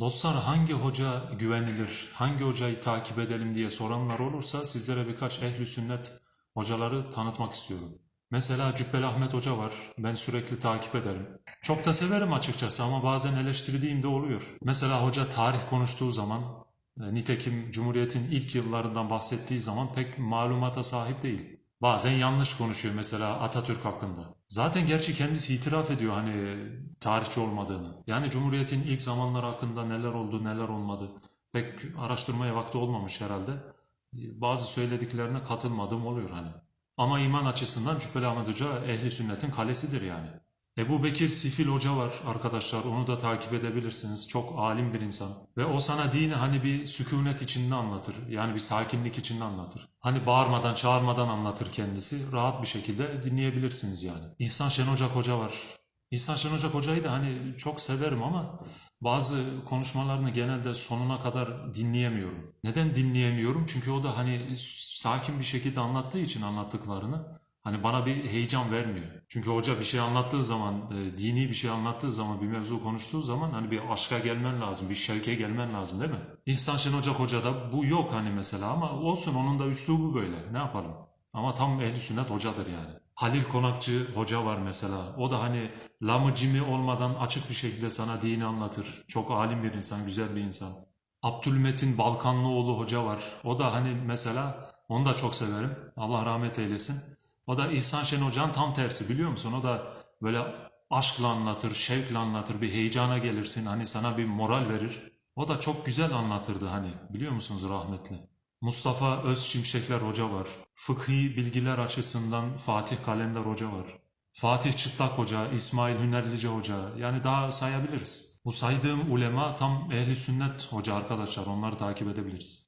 Dostlar hangi hoca güvenilir, hangi hocayı takip edelim diye soranlar olursa sizlere birkaç ehli sünnet hocaları tanıtmak istiyorum. Mesela Cübbeli Ahmet Hoca var. Ben sürekli takip ederim. Çok da severim açıkçası ama bazen eleştirdiğim de oluyor. Mesela hoca tarih konuştuğu zaman, e, nitekim Cumhuriyet'in ilk yıllarından bahsettiği zaman pek malumata sahip değil. Bazen yanlış konuşuyor mesela Atatürk hakkında. Zaten gerçi kendisi itiraf ediyor hani tarihçi olmadığını. Yani Cumhuriyet'in ilk zamanları hakkında neler oldu neler olmadı pek araştırmaya vakti olmamış herhalde. Bazı söylediklerine katılmadığım oluyor hani. Ama iman açısından Cübbeli Ahmet Hoca ehli sünnetin kalesidir yani. Ebu Bekir Sifil Hoca var arkadaşlar onu da takip edebilirsiniz. Çok alim bir insan. Ve o sana dini hani bir sükunet içinde anlatır. Yani bir sakinlik içinde anlatır. Hani bağırmadan çağırmadan anlatır kendisi. Rahat bir şekilde dinleyebilirsiniz yani. İhsan Şen Ocak Hoca var. İhsan Şen Ocak Hoca'yı da hani çok severim ama bazı konuşmalarını genelde sonuna kadar dinleyemiyorum. Neden dinleyemiyorum? Çünkü o da hani sakin bir şekilde anlattığı için anlattıklarını Hani bana bir heyecan vermiyor. Çünkü hoca bir şey anlattığı zaman, e, dini bir şey anlattığı zaman, bir mevzu konuştuğu zaman hani bir aşka gelmen lazım, bir şevke gelmen lazım değil mi? İhsan Şen Ocak Hoca'da bu yok hani mesela ama olsun onun da üslubu böyle. Ne yapalım? Ama tam ehli sünnet hocadır yani. Halil Konakçı hoca var mesela. O da hani lamı cimi olmadan açık bir şekilde sana dini anlatır. Çok alim bir insan, güzel bir insan. Abdülmetin Balkanlıoğlu hoca var. O da hani mesela onu da çok severim. Allah rahmet eylesin. O da İhsan Şen Hoca'nın tam tersi biliyor musun? O da böyle aşkla anlatır, şevkle anlatır, bir heyecana gelirsin. Hani sana bir moral verir. O da çok güzel anlatırdı hani biliyor musunuz rahmetli? Mustafa Özşimşekler Hoca var. Fıkhi bilgiler açısından Fatih Kalender Hoca var. Fatih Çıtlak Hoca, İsmail Hünerlice Hoca yani daha sayabiliriz. Bu saydığım ulema tam ehli sünnet hoca arkadaşlar onları takip edebiliriz.